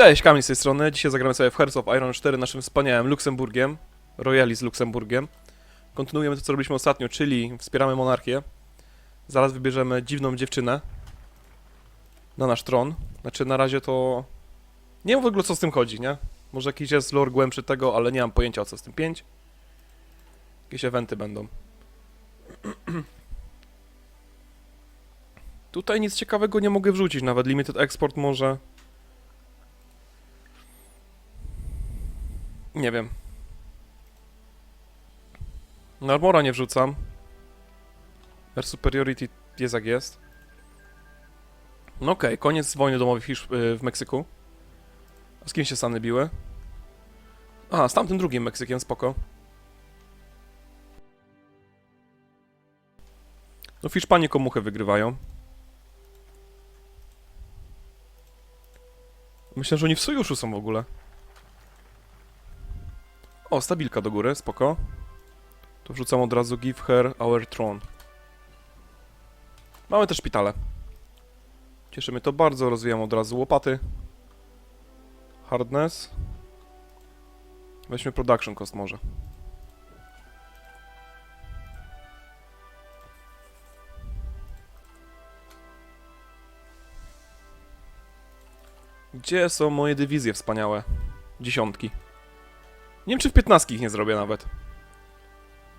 Cześć, Kamil z tej strony. Dzisiaj zagramy sobie w Hearts of Iron 4 naszym wspaniałym Luksemburgiem. Royali z Luksemburgiem. Kontynuujemy to, co robiliśmy ostatnio, czyli wspieramy monarchię. Zaraz wybierzemy dziwną dziewczynę na nasz tron. Znaczy, na razie to... Nie wiem w ogóle, co z tym chodzi, nie? Może jakiś jest lore głębszy tego, ale nie mam pojęcia, o co z tym 5. Jakieś eventy będą. Tutaj nic ciekawego nie mogę wrzucić, nawet limited export może... Nie wiem. Na Armora nie wrzucam. Air Superiority jest jak jest. No okej, koniec wojny domowej w, Hisz- y, w Meksyku. A z kim się Stany biły? A, z tamtym drugim Meksykiem, spoko. No w Hiszpanii komuchy wygrywają. Myślę, że oni w sojuszu są w ogóle. O, stabilka do góry, spoko. To wrzucam od razu give her our throne. Mamy też szpitale. Cieszy mnie to bardzo, rozwijam od razu łopaty. Hardness. Weźmy production cost może. Gdzie są moje dywizje wspaniałe? Dziesiątki. Nie wiem, czy w 15 ich nie zrobię nawet.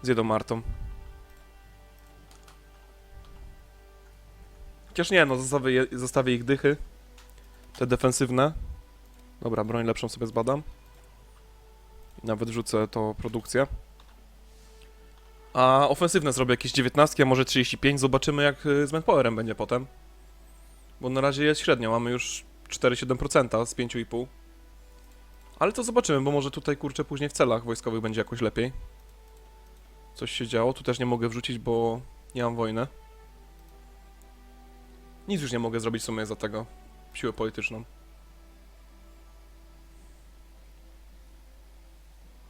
Z jedną Martą. Chociaż nie, no zostawię, zostawię ich dychy. Te defensywne. Dobra, broń lepszą sobie zbadam. I nawet rzucę to produkcję. A ofensywne zrobię jakieś 19, a może 35. Zobaczymy jak y, z manpowerem będzie potem. Bo na razie jest średnio, mamy już 4,7% z 5,5. Ale to zobaczymy, bo może tutaj kurczę później w celach wojskowych będzie jakoś lepiej. Coś się działo, tu też nie mogę wrzucić, bo nie mam wojny. Nic już nie mogę zrobić w sumie za tego. Siłę polityczną.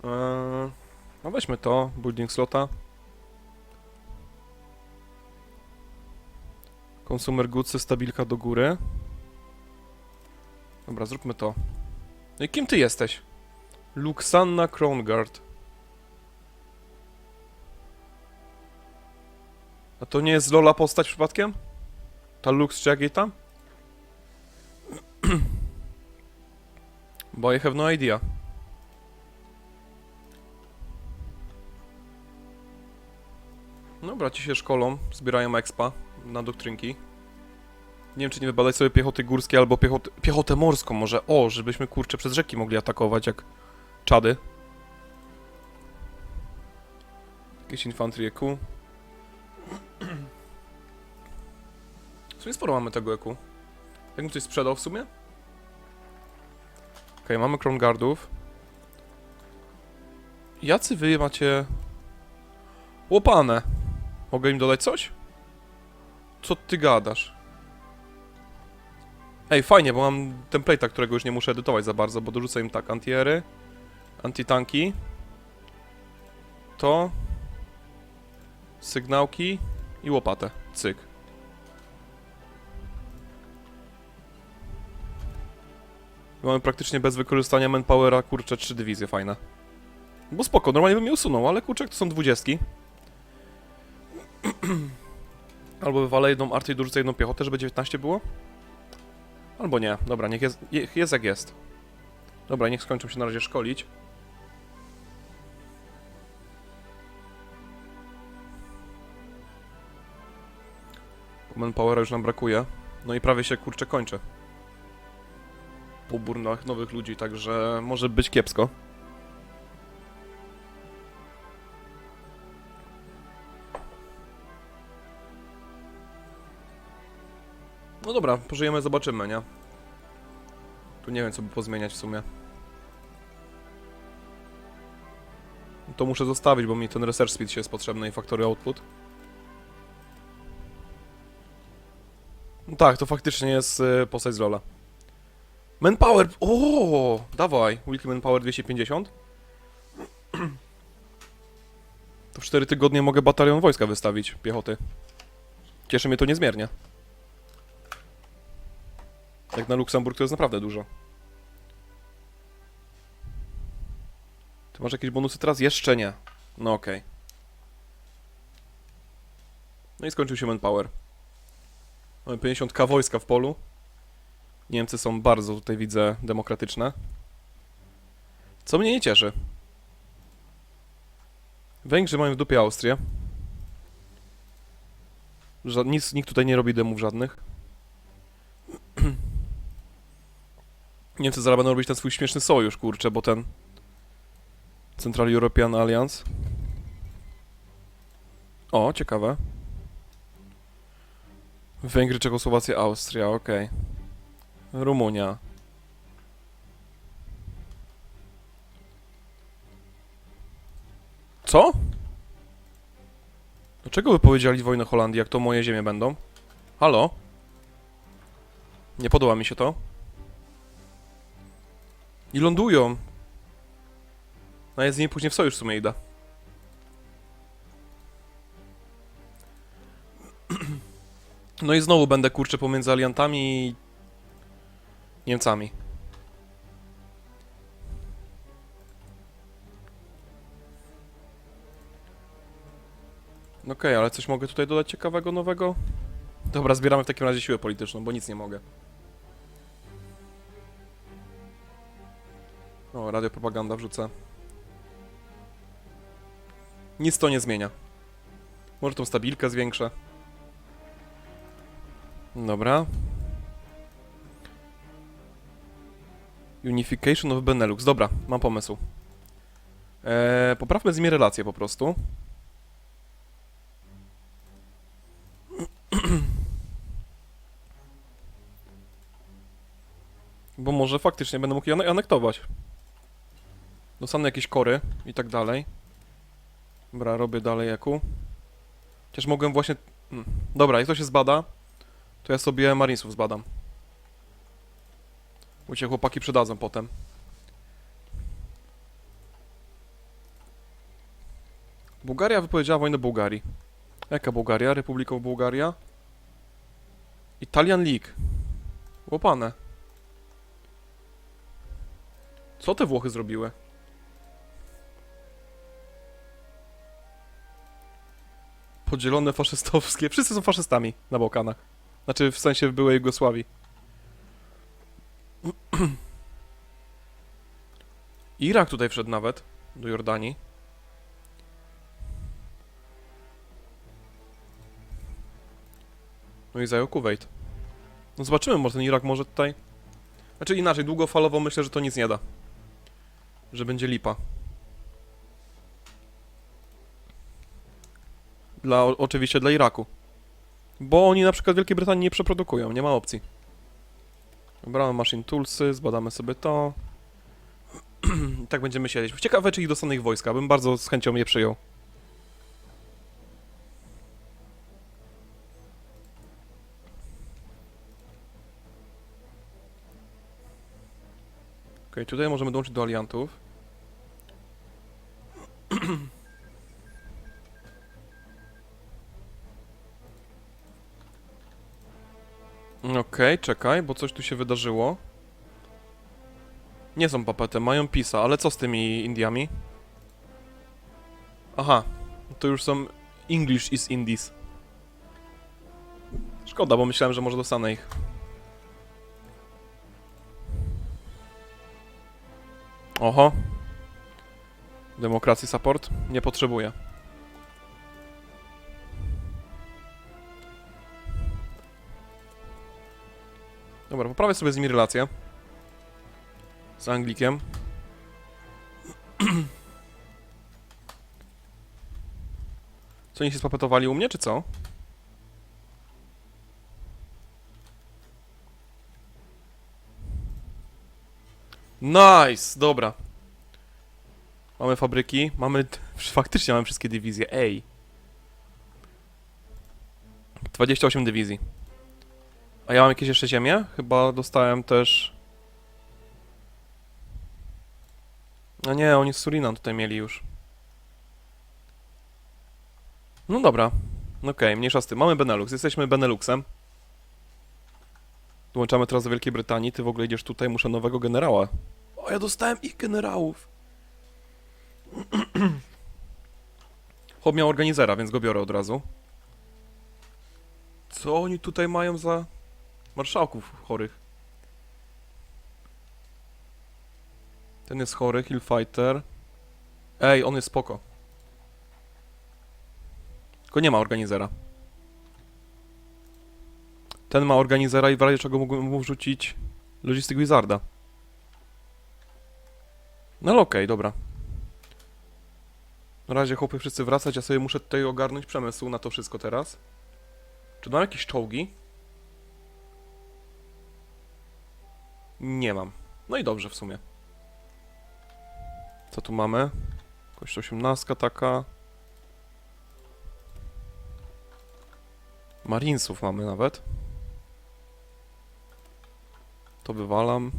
Eee, no weźmy to, building slota. Consumer goods, stabilka do góry. Dobra, zróbmy to. No i kim ty jesteś? Luxanna Krongard. A to nie jest Lola postać przypadkiem? Ta Lux czy jak jej tam? Bo I have no idea. Dobra, ci się szkolą, zbierają expa na doktrynki. Nie wiem, czy nie wybadać sobie piechoty górskiej albo piechotę, morską może. O, żebyśmy kurczę przez rzeki mogli atakować jak czady. Jakieś infantry EQ. W sumie sporo mamy tego EQ. Jakbym coś sprzedał w sumie? Okej, mamy Crown Guardów. Jacy wy macie... Łopane. Mogę im dodać coś? Co ty gadasz? Ej, fajnie, bo mam template'a, którego już nie muszę edytować za bardzo, bo dorzucę im tak antiery, antitanki, to, sygnałki i łopatę. Cyk. Mamy praktycznie bez wykorzystania manpowera, kurczę, trzy dywizje fajne. Bo spoko, normalnie bym je usunął, ale kurczę, to są dwudziestki. Albo wywalę jedną artę i dorzucę jedną piechotę, żeby 19 było? Albo nie. Dobra, niech jest, niech jest jak jest. Dobra, niech skończą się na razie szkolić. Manpowera już nam brakuje. No i prawie się kurczę kończy. Pobór no- nowych ludzi, także może być kiepsko. No dobra, pożyjemy, zobaczymy, nie? Tu nie wiem, co by pozmieniać w sumie. To muszę zostawić, bo mi ten research speed się jest potrzebny i factory output. No tak, to faktycznie jest y, postać z Lola. Manpower! O, dawaj! Weekly Manpower 250. To w 4 tygodnie mogę batalion wojska wystawić, piechoty. Cieszy mnie to niezmiernie. Jak na Luksemburg to jest naprawdę dużo. Ty masz jakieś bonusy teraz? Jeszcze nie. No okej. Okay. No i skończył się manpower. Mamy 50k wojska w polu. Niemcy są bardzo, tutaj widzę, demokratyczne. Co mnie nie cieszy. Węgrzy mają w dupie Austrię. Ża nic, nikt tutaj nie robi demów żadnych. Niemcy zaraz będą robić ten swój śmieszny sojusz, kurczę, bo ten Central European Alliance. O, ciekawe. Węgry, Czechosłowacja, Austria, okej. Rumunia. Co? Dlaczego wypowiedzieli wojnę Holandii, jak to moje ziemie będą? Halo? Nie podoba mi się to. I lądują. No ja z nimi później w sojusz w sumie idę. No i znowu będę kurczę pomiędzy aliantami i Niemcami. Okej, ale coś mogę tutaj dodać ciekawego, nowego? Dobra, zbieramy w takim razie siłę polityczną, bo nic nie mogę. O, radiopropaganda wrzucę. Nic to nie zmienia. Może tą stabilkę zwiększę. Dobra. Unification of Benelux. Dobra, mam pomysł. Eee, poprawmy z nimi relacje po prostu. Bo może faktycznie będę mógł je ane- anektować. Dostanę jakieś kory i tak dalej. Dobra, robię dalej jaku. Chociaż mogłem właśnie... Hmm. Dobra, jak to się zbada, to ja sobie Marinesów zbadam. Bo cię chłopaki przydadzą potem. Bułgaria wypowiedziała wojnę Bułgarii. Jaka Bułgaria? Republiką Bułgaria? Italian League. Łopane. Co te Włochy zrobiły? Podzielone faszystowskie. Wszyscy są faszystami na Bałkanach. Znaczy w sensie byłej Jugosławii. Irak tutaj wszedł nawet. Do Jordanii. No i zajął Kuwait. No zobaczymy, może ten Irak może tutaj... Znaczy inaczej, długofalowo myślę, że to nic nie da. Że będzie lipa. Dla, oczywiście dla Iraku. Bo oni na przykład Wielkiej Brytanii nie przeprodukują, nie ma opcji. Dobra, machine toolsy, zbadamy sobie to. Tak będziemy siedzieć. Ciekawe, czy ich dostanę ich wojska, bym bardzo z chęcią je przyjął. Okej, tutaj możemy dołączyć do aliantów. Okej, czekaj, bo coś tu się wydarzyło. Nie są papetem, mają PISA, ale co z tymi Indiami? Aha, to już są English is Indies. Szkoda, bo myślałem, że może dostanę ich. Oho. Demokracji support? Nie potrzebuję. Dobra, poprawię sobie z nimi relację. Z Anglikiem. Co oni się spapetowali u mnie, czy co? Nice! Dobra. Mamy fabryki, mamy... Faktycznie mamy wszystkie dywizje, ej. 28 dywizji. A ja mam jakieś jeszcze ziemie? Chyba dostałem też... A nie, oni Surinam tutaj mieli już. No dobra. Okej, mniejsza z tym. Mamy Benelux, jesteśmy Beneluxem. Dołączamy teraz do Wielkiej Brytanii. Ty w ogóle idziesz tutaj, muszę nowego generała. O, ja dostałem ich generałów. Chłop miał organizera, więc go biorę od razu. Co oni tutaj mają za marszałków chorych? Ten jest chory, Hillfighter. Ej, on jest spoko. Tylko nie ma organizera. Ten ma organizera i w razie czego mógłbym mu wrzucić Logistic Wizarda. No ale okej, dobra. Na razie chłopy wszyscy wracać, ja sobie muszę tutaj ogarnąć przemysł na to wszystko teraz. Czy mam jakieś czołgi? Nie mam. No i dobrze w sumie. Co tu mamy? Kość 18 taka. Marinesów mamy nawet. To wywalam.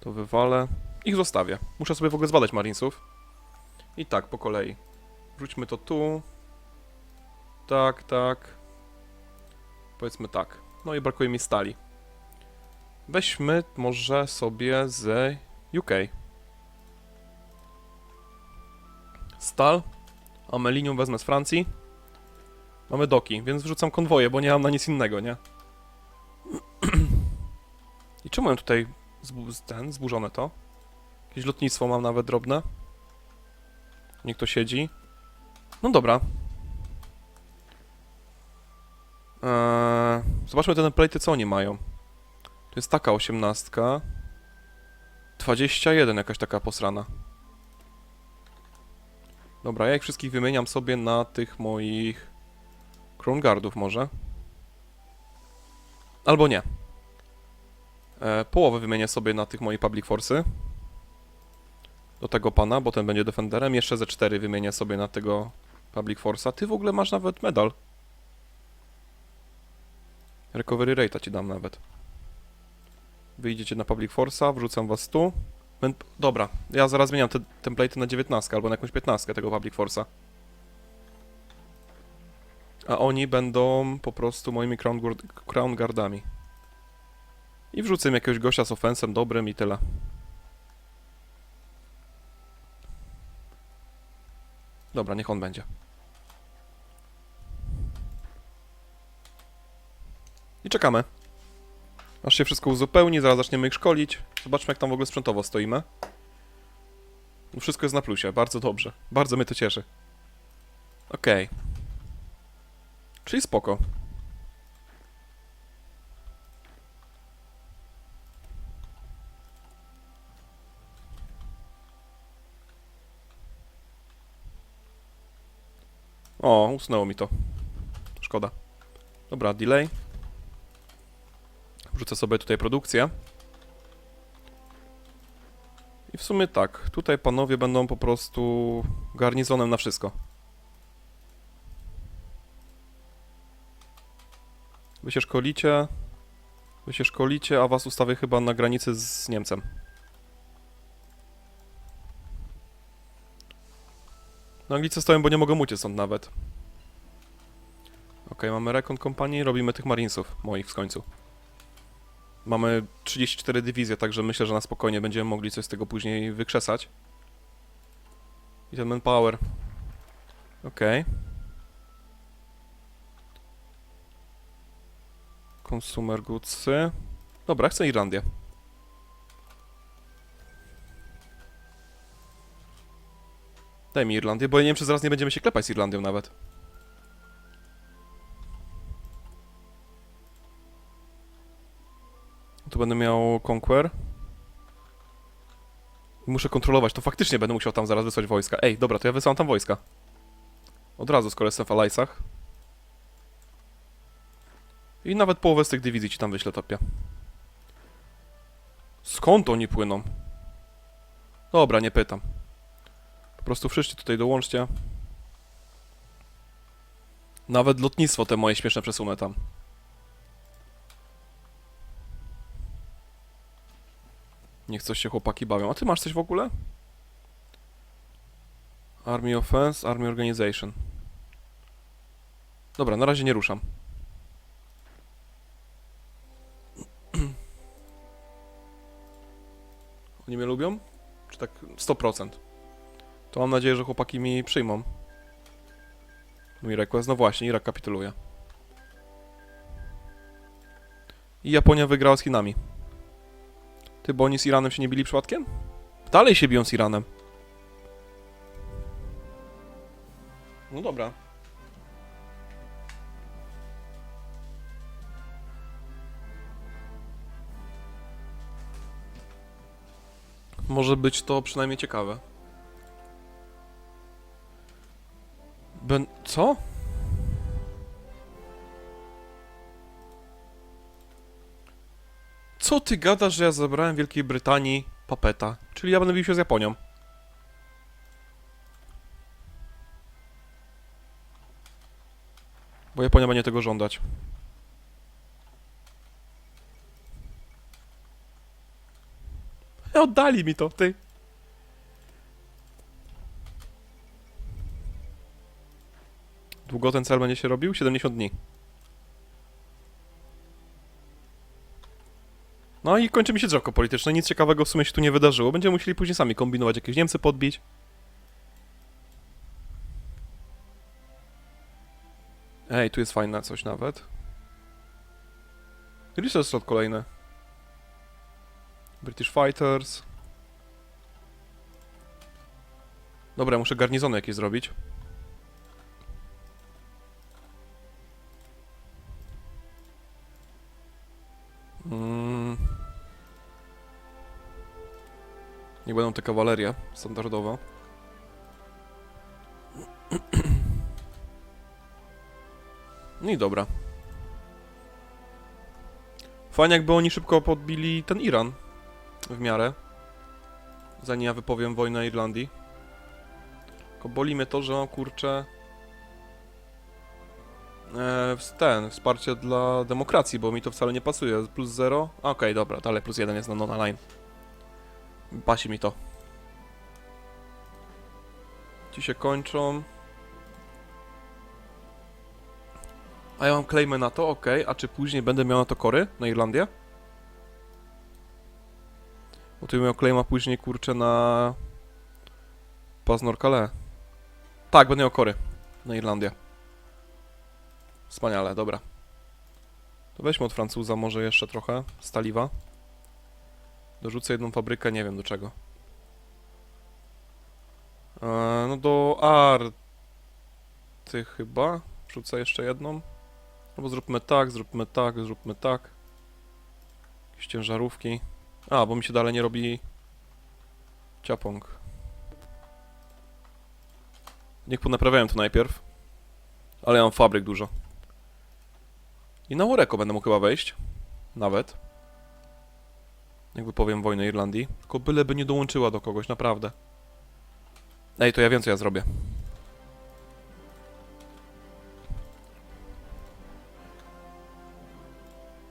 To wywalę. Ich zostawię. Muszę sobie w ogóle zbadać Marinesów. I tak, po kolei. Wrzućmy to tu. Tak, tak. Powiedzmy tak. No i brakuje mi stali. Weźmy może sobie z UK. Stal. Amelinium wezmę z Francji. Mamy doki, więc wrzucam konwoje, bo nie mam na nic innego, nie? I czemu mam tutaj ten, zburzone to? Jakieś lotnictwo mam nawet drobne. Niech to siedzi. No dobra. Eee, zobaczmy te template'y, co oni mają. To jest taka osiemnastka. 21 jakaś taka posrana. Dobra, ja ich wszystkich wymieniam sobie na tych moich Crown Guardów może. Albo nie. E, połowę wymienię sobie na tych moich Public Force'y. Do tego pana, bo ten będzie Defenderem. Jeszcze ze 4 wymienię sobie na tego Public Force'a. Ty w ogóle masz nawet medal. Recovery rate'a ci dam nawet. Wyjdziecie na Public Force'a, wrzucam was tu. Dobra, ja zaraz zmieniam te template'y na 19 albo na jakąś 15 tego Public Force'a. A oni będą po prostu moimi Crown, Guard- crown Guardami. I wrzucę im jakiegoś gościa z ofensem dobrym i tyle. Dobra, niech on będzie. I czekamy. Aż się wszystko uzupełni, zaraz zaczniemy ich szkolić. Zobaczmy, jak tam w ogóle sprzętowo stoimy. No wszystko jest na plusie, bardzo dobrze. Bardzo mnie to cieszy. Okej. Czyli spoko. O, usnęło mi to. Szkoda. Dobra, delay. Wrzucę sobie tutaj produkcję. I w sumie tak, tutaj panowie będą po prostu garnizonem na wszystko. Wy się szkolicie. Wy się szkolicie, a was ustawię chyba na granicy z Niemcem. No Anglicy stoją, bo nie mogą uciec stąd nawet. Okej, mamy Recon Company, robimy tych Marinesów moich w końcu. Mamy 34 dywizje, także myślę, że na spokojnie będziemy mogli coś z tego później wykrzesać. I ten manpower. Okej. Consumer goodsy. Dobra, chcę Irlandię. Daj mi Irlandię, bo ja nie wiem, czy zaraz nie będziemy się klepać z Irlandią nawet. Tu będę miał Conquer. Muszę kontrolować, to faktycznie będę musiał tam zaraz wysłać wojska. Ej, dobra, to ja wysyłam tam wojska. Od razu, skoro jestem w Alliesach. I nawet połowę z tych dywizji ci tam wyślę, topie. Skąd oni płyną? Dobra, nie pytam. Po prostu wszyscy tutaj dołączcie. Nawet lotnictwo te moje śmieszne przesunę tam. Niech coś się chłopaki bawią. A ty masz coś w ogóle? Army Offense, Army Organization. Dobra, na razie nie ruszam. Oni mnie lubią? Czy tak 100%? To mam nadzieję, że chłopaki mi przyjmą. Mój request, no właśnie, Irak kapituluje. I Japonia wygrała z Chinami. Ty, bo oni z Iranem się nie bili przypadkiem? Dalej się biją z Iranem. No dobra. Może być to przynajmniej ciekawe. Ben... Co? Co ty gadasz, że ja zabrałem Wielkiej Brytanii papeta? Czyli ja będę bił się z Japonią. Bo Japonia będzie tego żądać. Oddali mi to, ty. Długo ten cel będzie się robił? 70 dni. No i kończy mi się drzewko polityczne. Nic ciekawego w sumie się tu nie wydarzyło. Będziemy musieli później sami kombinować, jakieś Niemcy podbić. Ej, tu jest fajne coś nawet. Research slot kolejny. British Fighters. Dobra, muszę garnizony jakieś zrobić. Nie będą te kawalerie standardowa. No i dobra. Fajnie jakby oni szybko podbili ten Iran. W miarę. Zanim ja wypowiem wojnę Irlandii. Tylko boli mnie to, że on kurczę... E, ten, wsparcie dla demokracji, bo mi to wcale nie pasuje. Plus 0? Okej, dobra, dalej plus 1 jest na non-align. Pasi mi to. Ci się kończą. A ja mam claimy na to, okej. A czy później będę miał na to kory? Na Irlandię? Bo tu miał claima później, kurczę, na... Paznor Calais. Tak, będę miał kory. Na Irlandię. Wspaniale, dobra. To weźmy od Francuza może jeszcze trochę. Staliwa. Dorzucę jedną fabrykę, nie wiem do czego. Eee, no do Arty chyba. Wrzucę jeszcze jedną. Albo zróbmy tak, zróbmy tak, zróbmy tak. Jakieś ciężarówki. A, bo mi się dalej nie robi ciapong. Niech ponaprawiają to najpierw. Ale ja mam fabryk dużo. I na Ureko będę mógł chyba wejść. Nawet. Jakby powiem wojnę Irlandii. Tylko byleby nie dołączyła do kogoś, naprawdę. Ej, to ja wiem co ja zrobię.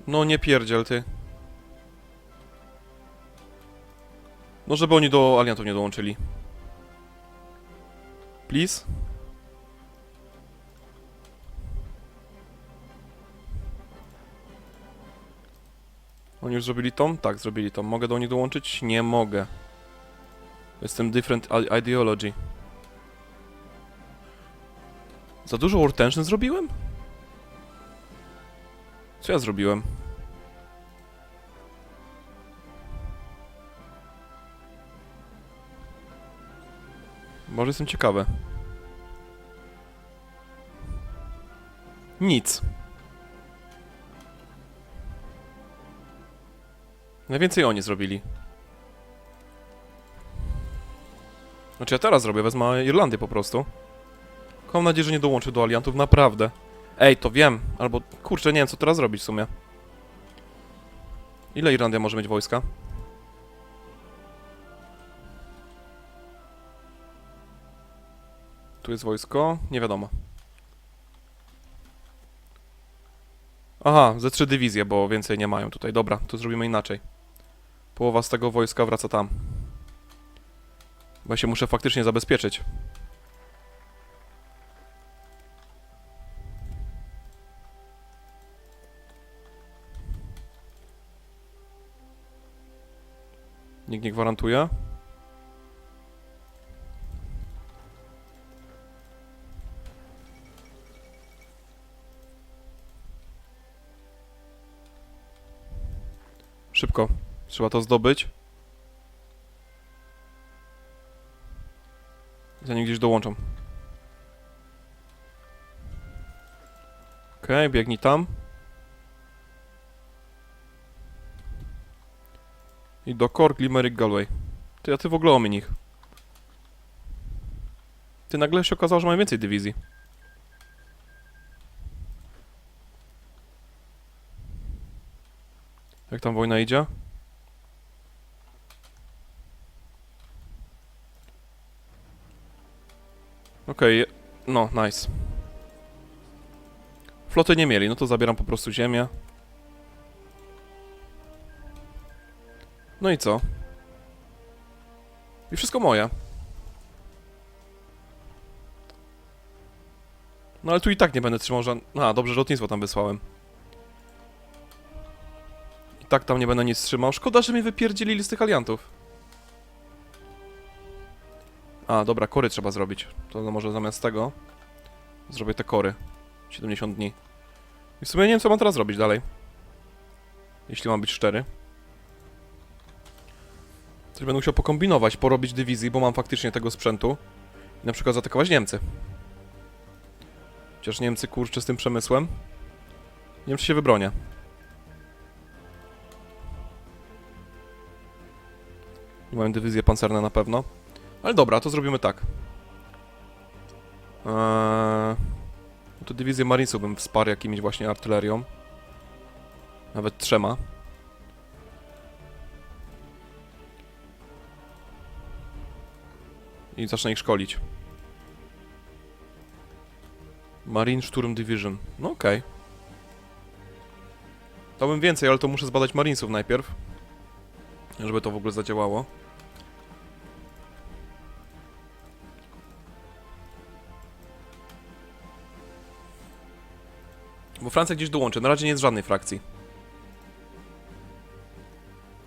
No nie pierdziel ty. No żeby oni do aliantów nie dołączyli. Please? Oni już zrobili tom? Tak, zrobili tom. Mogę do nich dołączyć? Nie mogę. Jestem different ideology. Za dużo war tension zrobiłem? Co ja zrobiłem? Może jestem ciekawy. Nic. Najwięcej oni zrobili. Znaczy ja teraz zrobię, wezmę Irlandię po prostu. Mam nadzieję, że nie dołączy do aliantów, naprawdę. Ej, to wiem, albo kurczę, nie wiem co teraz zrobić w sumie. Ile Irlandia może mieć wojska? Tu jest wojsko? Nie wiadomo. Aha, ze trzy dywizje, bo więcej nie mają tutaj. Dobra, to zrobimy inaczej. Połowa z tego wojska wraca tam. Bo ja się muszę faktycznie zabezpieczyć. Nikt nie gwarantuje. Szybko. Trzeba to zdobyć. Zanim gdzieś dołączą. Okej, biegnij tam. I do Cork, Limerick, Galway. Ty, a ty w ogóle omiń ich. Ty nagle się okazało, że mają więcej dywizji. Jak tam wojna idzie? Okej, no, nice. Floty nie mieli, no to zabieram po prostu ziemię. No i co? I wszystko moje. No ale tu i tak nie będę trzymał żadnego... A, dobrze, że lotnictwo tam wysłałem. I tak tam nie będę nic trzymał. Szkoda, że mi wypierdzielili z tych aliantów. A, dobra, kory trzeba zrobić. To no może zamiast tego zrobię te kory. 70 dni. I w sumie nie wiem, co mam teraz zrobić dalej. Jeśli mam być szczery. Coś będę musiał pokombinować, porobić dywizji, bo mam faktycznie tego sprzętu. I na przykład zaatakować Niemcy. Chociaż Niemcy, kurczę, z tym przemysłem. Nie wiem, czy się wybronię. Nie mają dywizje pancerne na pewno. Ale dobra, to zrobimy tak. Eee, to dywizję Marinesów bym wsparł jakimiś właśnie artylerią. Nawet trzema. I zacznę ich szkolić. Marine Sturm Division. No okej. Dałbym więcej, ale to muszę zbadać Marinesów najpierw. Żeby to w ogóle zadziałało. Bo Francja gdzieś dołączy. Na razie nie jest żadnej frakcji.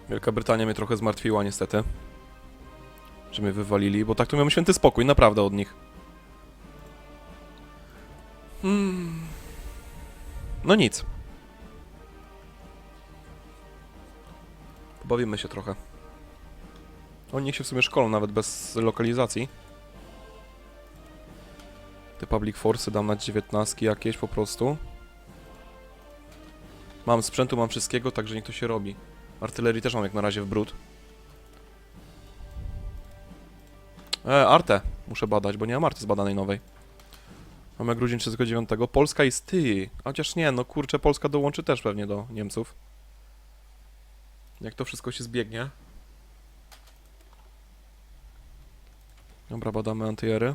Wielka Brytania mnie trochę zmartwiła niestety. Że mnie wywalili, bo tak to miałem święty spokój, naprawdę od nich. Hmm. No nic. Pobawimy się trochę. Oni niech się w sumie szkolą nawet bez lokalizacji. Te public force dam na 19 jakieś po prostu. Mam sprzętu, mam wszystkiego, także niech to się robi. Artylerii też mam jak na razie w brud. E, Artę muszę badać, bo nie mam Arty zbadanej nowej. Mamy grudzień 39. Polska jest ty. Chociaż nie, no kurczę, Polska dołączy też pewnie do Niemców. Jak to wszystko się zbiegnie. Dobra, badamy antyery.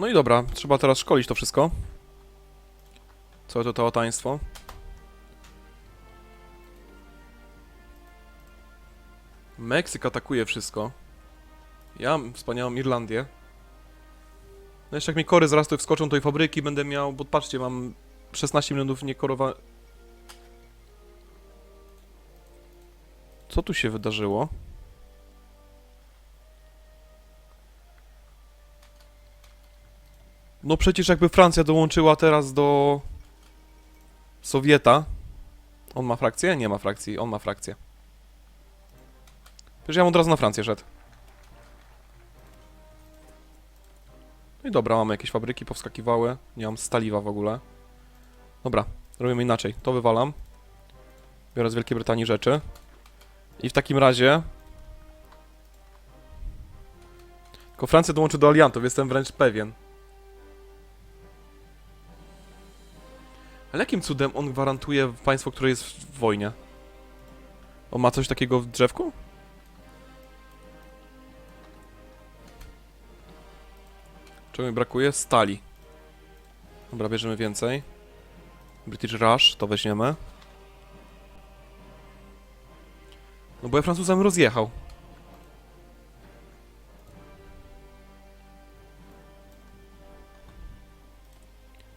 No i dobra, trzeba teraz szkolić to wszystko. Całe to teotaństwo. Meksyk atakuje wszystko. Ja mam wspaniałą Irlandię. No jeszcze jak mi kory zaraz tu wskoczą, to i fabryki będę miał, bo patrzcie, mam 16 milionów niekorowa... Co tu się wydarzyło? No przecież jakby Francja dołączyła teraz do Sowieta. On ma frakcję? Nie ma frakcji, on ma frakcję. Przecież ja bym od razu na Francję szedł. No i dobra, mamy jakieś fabryki powskakiwały. Nie mam staliwa w ogóle. Dobra, robimy inaczej. To wywalam. Biorę z Wielkiej Brytanii rzeczy. I w takim razie... Tylko Francja dołączy do aliantów, jestem wręcz pewien. Ale jakim cudem on gwarantuje państwo, które jest w wojnie? On ma coś takiego w drzewku? Czego mi brakuje? Stali. Dobra, bierzemy więcej. British Rush, to weźmiemy. No bo ja Francuzami rozjechał.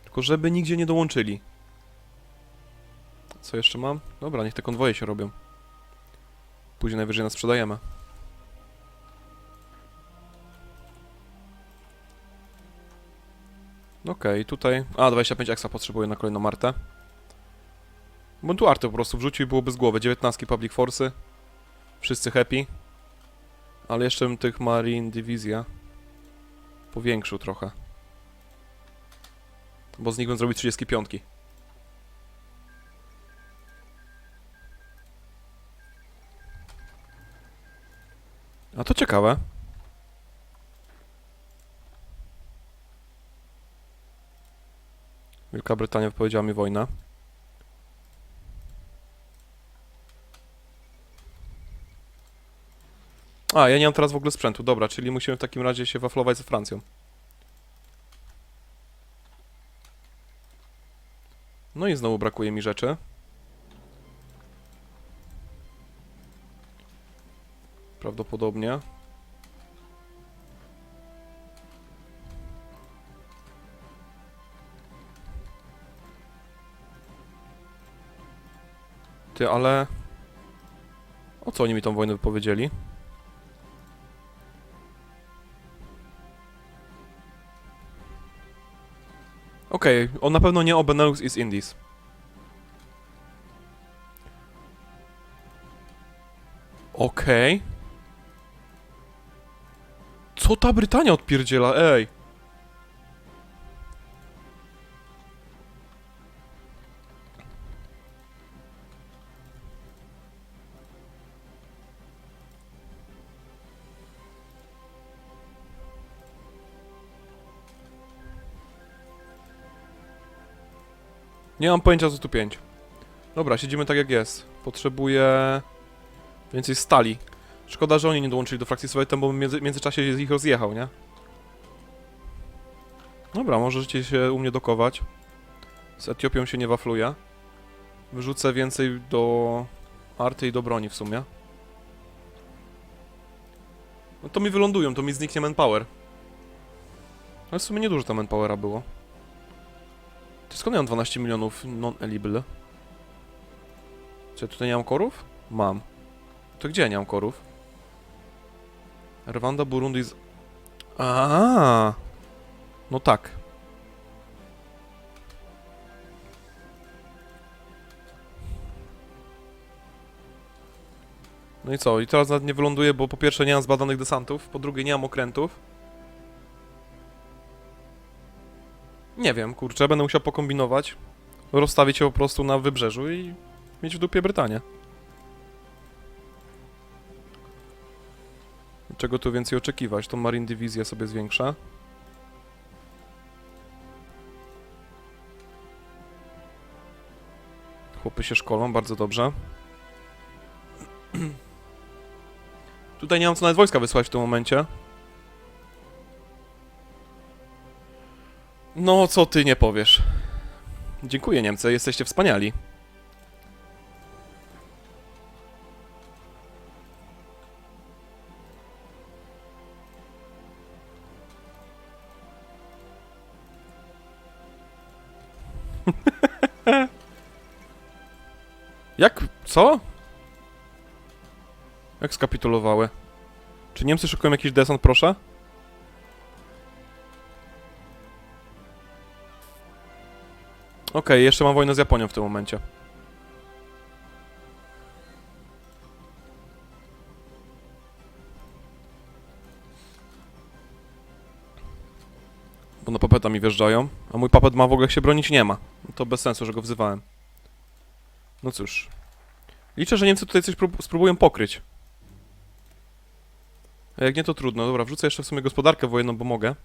Tylko żeby nigdzie nie dołączyli. Co jeszcze mam? Dobra, niech te konwoje się robią. Później najwyżej nas sprzedajemy. Okej, okay, tutaj... A, 25 eksa potrzebuję na kolejną Martę. Bym tu Artę po prostu wrzucił i byłoby z głowy. 19 Public Force'y. Wszyscy happy. Ale jeszcze bym tych Marine Divizja powiększył trochę. Bo z nich bym zrobił 35. A to ciekawe. Wielka Brytania wypowiedziała mi wojnę. A, ja nie mam teraz w ogóle sprzętu. Dobra, czyli musimy w takim razie się waflować ze Francją. No i znowu brakuje mi rzeczy. Prawdopodobnie. Ty, ale... O co oni mi tą wojnę wypowiedzieli? Okej, on na pewno nie o Benelux East Indies. Okej. Co ta Brytania odpierdziela, ej? Nie mam pojęcia co tu pięć. Dobra, siedzimy tak jak jest. Potrzebuję więcej stali. Szkoda, że oni nie dołączyli do frakcji Sowietem, bo w między, międzyczasie z ich rozjechał, nie? Dobra, możecie się u mnie dokować. Z Etiopią się nie wafluje. Wyrzucę więcej do arty i do broni w sumie. No to mi wylądują, to mi zniknie manpower. Ale w sumie niedużo tam manpowera było. To skąd ja mam 12 milionów non-eligible? Czy ja tutaj nie mam korów? Mam. To gdzie ja nie mam korów? Rwanda, Burundi z... A, No tak. No i co? I teraz nawet nie wyląduję, bo po pierwsze nie mam zbadanych desantów, po drugie nie mam okrętów. Nie wiem, kurczę, będę musiał pokombinować. Rozstawić się po prostu na wybrzeżu i mieć w dupie Brytanię. Czego tu więcej oczekiwać? To Marine Dywizję sobie zwiększa. Chłopy się szkolą, bardzo dobrze. Tutaj nie mam co nawet wojska wysłać w tym momencie. No, co ty nie powiesz? Dziękuję, Niemcy, jesteście wspaniali. Jak? Co? Jak skapitulowały? Czy Niemcy szykują jakiś desant, proszę? Okej, jeszcze mam wojnę z Japonią w tym momencie. Bo na papeta mi wjeżdżają, a mój papet ma w ogóle się bronić nie ma. To bez sensu, że go wzywałem. No cóż. Liczę, że Niemcy tutaj coś prób spróbują pokryć. A jak nie, to trudno. Dobra, wrzucę jeszcze w sumie gospodarkę wojenną, bo mogę.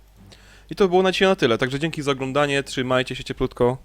I to było na dzisiaj na tyle, także dzięki za oglądanie, trzymajcie się cieplutko,